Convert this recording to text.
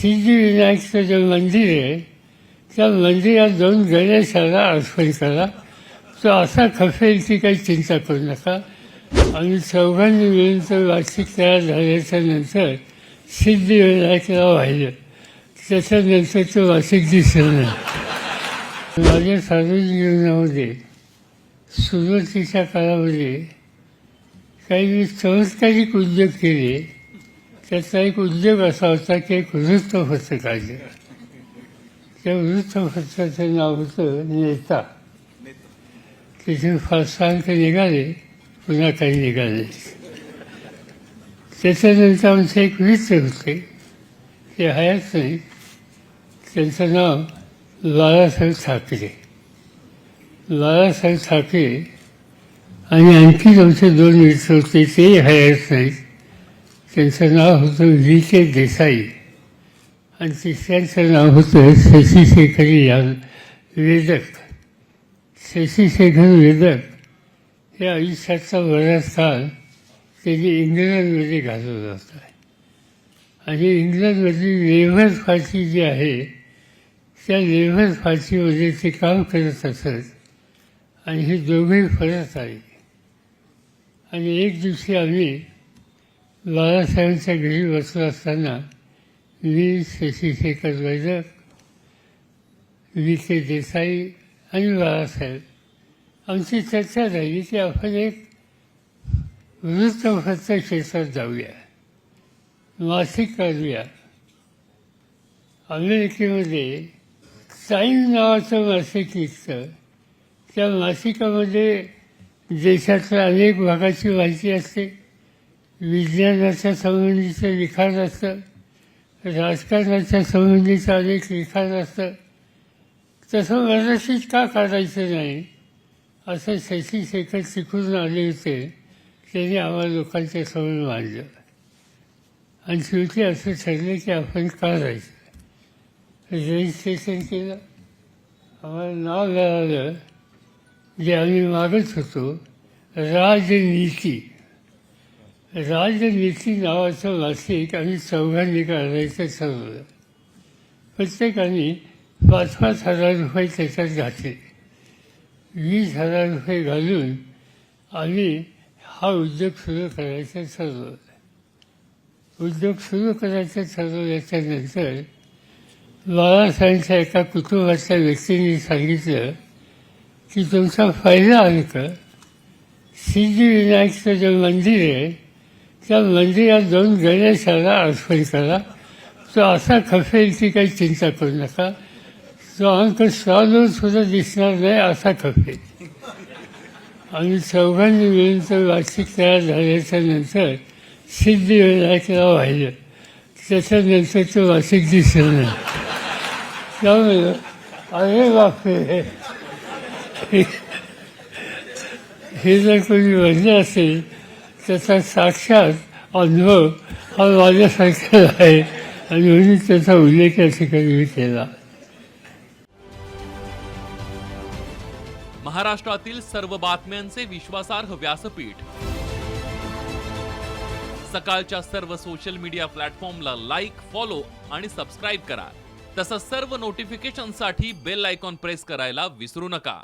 सिद्धिविनायकचं जे मंदिर आहे त्या मंदिरात जाऊन गणेशाला अर्पण करा. तो असा खपेल की काही चिंता करू नका. आणि चौघांनी मिळून तो वार्षिक तयार झाल्याच्यानंतर सिद्धिविनायकला वाहिलं त्याच्यानंतर तो वार्षिक दिसलं नाही. माझ्या सार्वजनिक जीवनामध्ये सुरुवातीच्या काळामध्ये काही मी चमत्कारिक उद्योग केले. त्याचा एक उद्योग असा होता की एक वृत्तपत्र काढलं त्या वृत्तपत्राचं नाव होतं नेता. तिथे फार सारखं निघाले पुन्हा काही निघाले. त्याच्यानंतर आमचे एक वृत्त होते. ते हयात नाही. त्यांचं नाव बाळासाहेब ठाकरे. बाळासाहेब ठाकरे आणि आणखी आमचे दोन मित्र होते ते हयात नाहीत त्यांचं नाव होतं व्ही के देसाई. आणि तिसऱ्यांचं नाव होतं शशी शेखर या वेदक. शशी शेखर वेदक हे आयुष्याचा बराच काळ त्यांनी इंग्लंडमध्ये घालवला होता. आणि इंग्लंडमधली लेबर फाशी जी आहे त्या लेबर फाशीमध्ये ते काम करत असत. आणि हे दोघे फरत आले आणि एक दिवशी आम्ही बाळासाहेबांच्या घरी बसलो असताना मी शशी शेखर वैदक वी के देसाई आणि बाळासाहेब. आमची चर्चा झाली की आपण एक वृत्तपत्र क्षेत्रात जाऊया. मासिक काढूया अमेरिकेमध्ये टाईम नावाचं मासिक निघतं त्या मासिकामध्ये देशातल्या अनेक भागाची माहिती असते. विज्ञानाच्या संबंधीचं लिखाण असतं राजकारणाच्या संबंधीचं अनेक लिखाण असतं. तसं मराठीत का काढायचं नाही असं शशी शेखर शिकून आले होते त्यांनी आम्हाला लोकांच्या समोर मांडलं. आणि शेवटी असं ठरलं की आपण काढायचं रजिस्ट्रेशन केलं. आम्हाला नाव मिळालं. जे आम्ही मागत होतो राजनीती. राजनीती नावाचं मासिक आम्ही चौघांनी काढायचं ठरवलं. प्रत्येकाने पाच पाच हजार रुपये त्याच्यात घातले. वीस हजार रुपये घालून आम्ही हा उद्योग सुरू करायचं ठरवलं. उद्योग सुरू करायचं ठरवल्याच्या नंतर बाळासाहेबांच्या एका कुटुंबाच्या व्यक्तींनी सांगितलं की तुमचा फायदा आहे का सिद्धिविनायकचं जे मंदिर आहे त्या मंदिरात जाऊन गणेशाला अर्पण करा. तो असा खपेल की काही चिंता करू नका. तो अंक स्वालोर सुद्धा दिसणार नाही असा खपेल. आणि चौघांनी मिळून तो वार्षिक तयार झाल्याच्यानंतर सिद्धिविनायकला वाहिलं त्याच्यानंतर तो वार्षिक दिसलं नाही. त्यामुळे अरे बापरे. हे जर कोणी म्हणलं असेल त्याचा साक्षात अनुभव हा माझ्यासारखा आहे. आणि म्हणून त्याचा उल्लेख या ठिकाणी मी केला. महाराष्ट्रातील सर्व बातम्यांचे विश्वासार्ह व्यासपीठ. सकाळच्या सर्व सोशल मीडिया प्लॅटफॉर्मला लाईक फॉलो आणि सबस्क्राईब करा. तसंच सर्व नोटिफिकेशनसाठी बेल आयकॉन प्रेस करायला विसरू नका.